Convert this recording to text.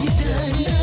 Gidenler